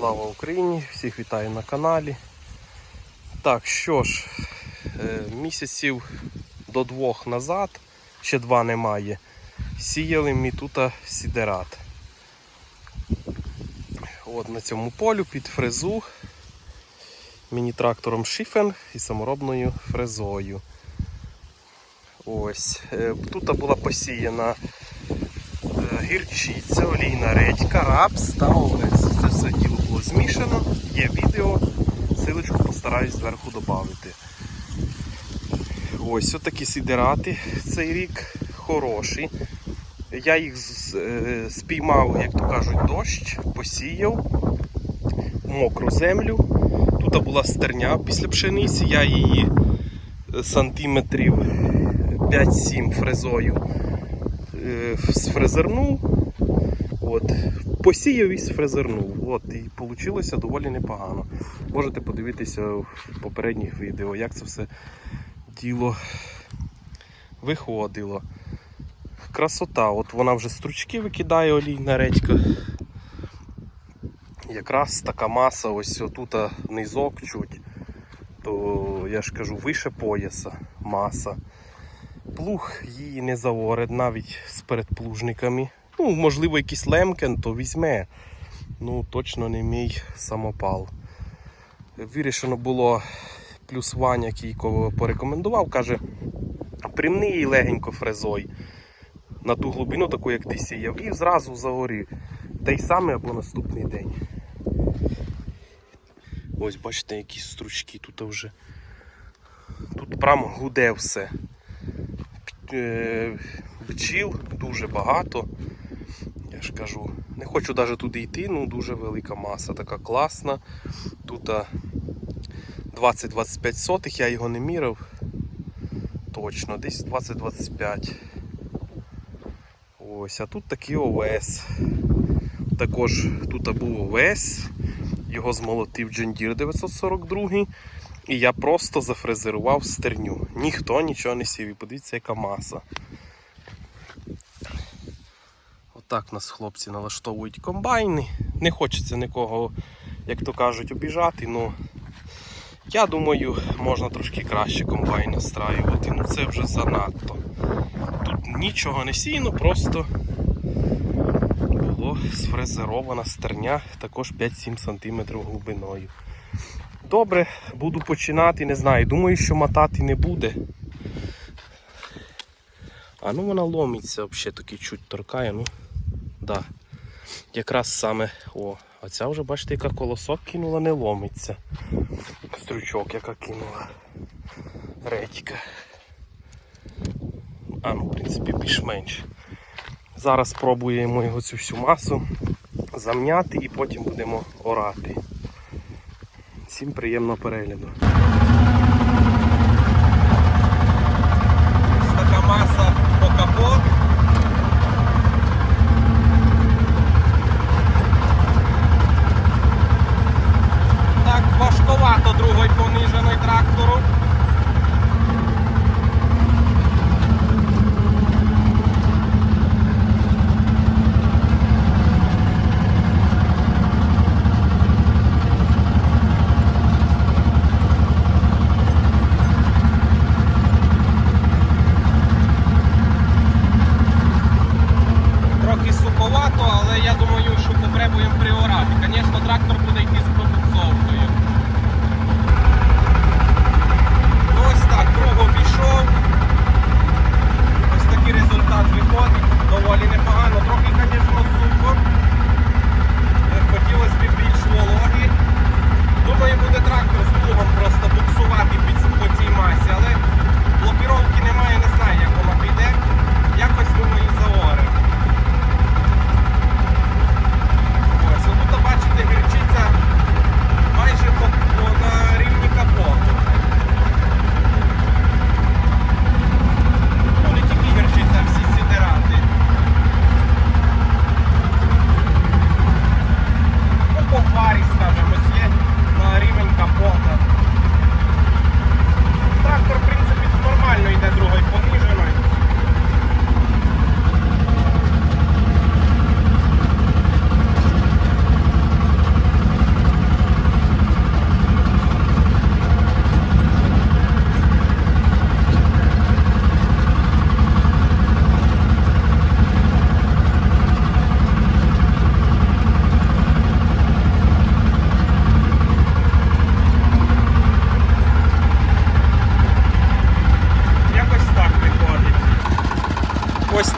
Слава Україні! Всіх вітаю на каналі. Так, що ж, е, місяців до двох назад, ще два немає, сіяли ми тут сідерат. От на цьому полю під фрезу міні-трактором Шифен і саморобною фрезою. Ось. е, Тут була посіяна е, гірчиця, олійна редька, рапс та овес. Це все діло було змішано, є відео, силочку постараюсь зверху додати. Ось отакі сідерати цей рік хороші. Я їх е, спіймав, як то кажуть, дощ, посіяв мокру землю. Тут була стерня після пшениці, я її е, сантиметрів 5-7 фрезою е, сфрезернув. От, посіяв і сфрезернув. От, і вийшло доволі непогано. Можете подивитися в попередніх відео, як це все діло виходило. Красота, от вона вже стручки викидає олійна редька. Якраз така маса, ось отут низок чуть, то я ж кажу, вище пояса маса. Плуг її не заорить навіть з передплужниками. Ну, можливо, якийсь лемкен, то візьме. Ну, точно не мій самопал. Вирішено було плюс Ваня, який порекомендував, каже, примни її легенько фрезой на ту глибину, таку, як ти сіяв, і зразу загорі. Той самий або наступний день. Ось бачите, якісь стручки тут вже. Тут прямо гуде все. Е, Бджіл дуже багато. Я ж кажу, не хочу навіть туди йти, ну дуже велика маса, така класна. Тут 20-25 сотих, я його не міряв. Точно, десь 20-25. Ось, а тут такий овес. Також тут був овес, його змолотив Джендір 942 і я просто зафрезерував стерню. Ніхто нічого не сів. І подивіться, яка маса. Отак у нас хлопці налаштовують комбайни. Не хочеться нікого, як то кажуть, обіжати. Ну, я думаю, можна трошки краще комбайн настраювати. Ну це вже занадто. Тут нічого не сіяно, просто було сфрезерована стерня, також 5-7 см глибиною. Добре, буду починати, не знаю. Думаю, що мотати не буде. А ну вона ломиться взагалі таки чуть торкає, ну да. Якраз саме, о, а ця вже, бачите, яка колосок кинула, не ломиться. Стручок, яка кинула. Редька. А ну, в принципі, більш-менш. Зараз спробуємо його цю всю масу замняти і потім будемо орати. Всім приємного перегляду. Така маса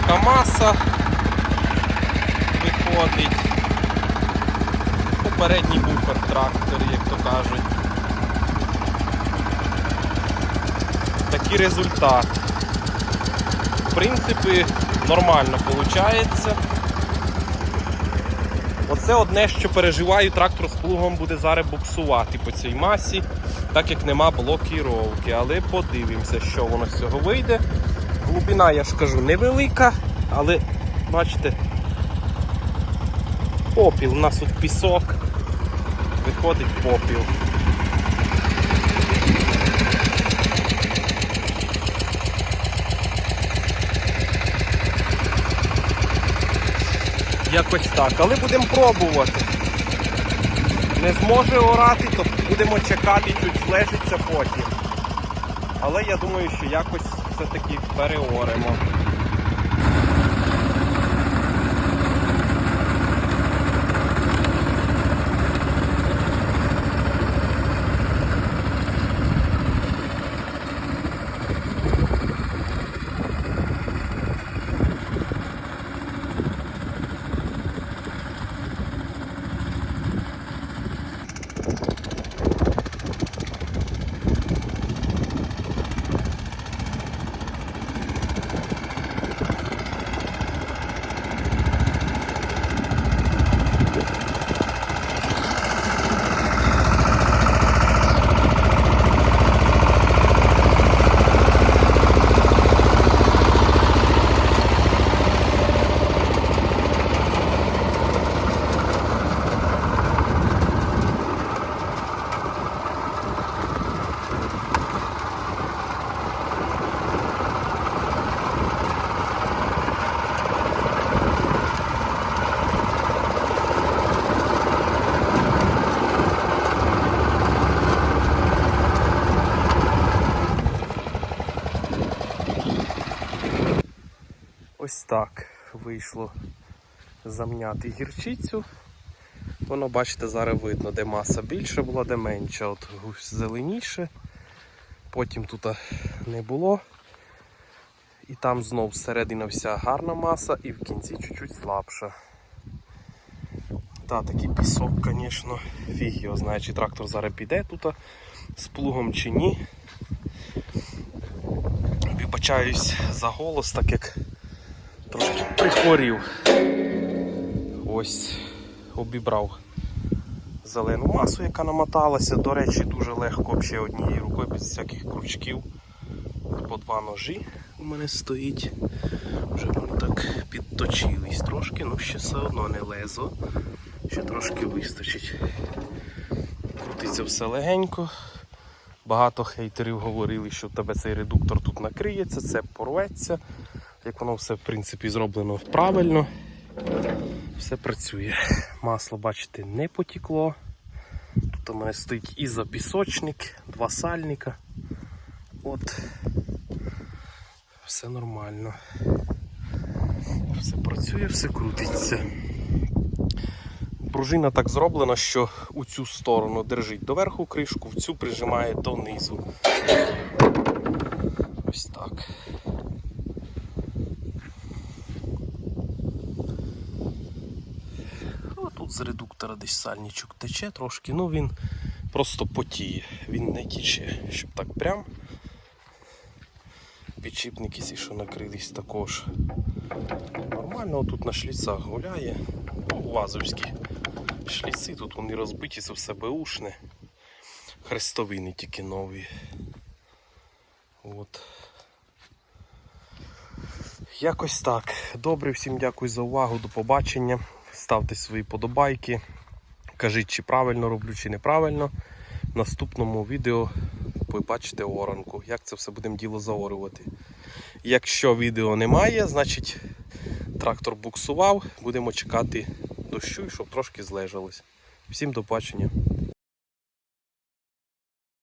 така маса виходить. Попередній буфер трактор, як то кажуть. Такий результат. В принципі, нормально виходить. Оце одне, що переживаю, трактор з плугом буде зараз буксувати по цій масі, так як нема блокіровки. Але подивимося, що воно з цього вийде. Глибина, я ж кажу, невелика, але бачите, попіл. У нас тут пісок, виходить попіл. Якось так. Але будемо пробувати. Не зможе орати, то будемо чекати, чуть злежиться потім. Але я думаю, що якось все-таки переоремо. Так вийшло замняти гірчицю. Воно, бачите, зараз видно, де маса більша була, де менша. От зеленіше. Потім тут не було. І там знов зсередина вся гарна маса і в кінці чуть-чуть слабша. Та, такий пісок, звісно, фіг його знає, чи трактор зараз піде тут з плугом чи ні. Вибачаюсь за голос, так як прихворів. Ось обібрав зелену масу, яка намоталася. До речі, дуже легко ще однією рукою без всяких крючків. По два ножі у мене стоїть. Вже вони так підточились трошки, але ще все одно не лезо. Ще трошки вистачить. Крутиться все легенько. Багато хейтерів говорили, що в тебе цей редуктор тут накриється, це порветься. Як воно все в принципі зроблено правильно, все працює. Масло, бачите, не потекло. Тут у мене стоїть ізопісочник, два сальника. От. Все нормально. Все працює, все крутиться. Пружина так зроблена, що у цю сторону держить доверху кришку, в цю прижимає донизу. Ось так. О, тут з редуктора десь сальничок тече трошки, ну він просто потіє, він не тіче, щоб так прям. Підшипники ці, що накрились також. Нормально, тут на шліцах гуляє. Ну, вазовські шліци, тут вони розбиті, це все беушне. Хрестовини тільки нові. От. Якось так. Добре, всім дякую за увагу, до побачення. Ставте свої подобайки. Кажіть, чи правильно роблю, чи неправильно. В наступному відео побачите оранку, як це все будемо діло заорювати. Якщо відео немає, значить трактор буксував, будемо чекати дощу, щоб трошки злежалось. Всім до побачення.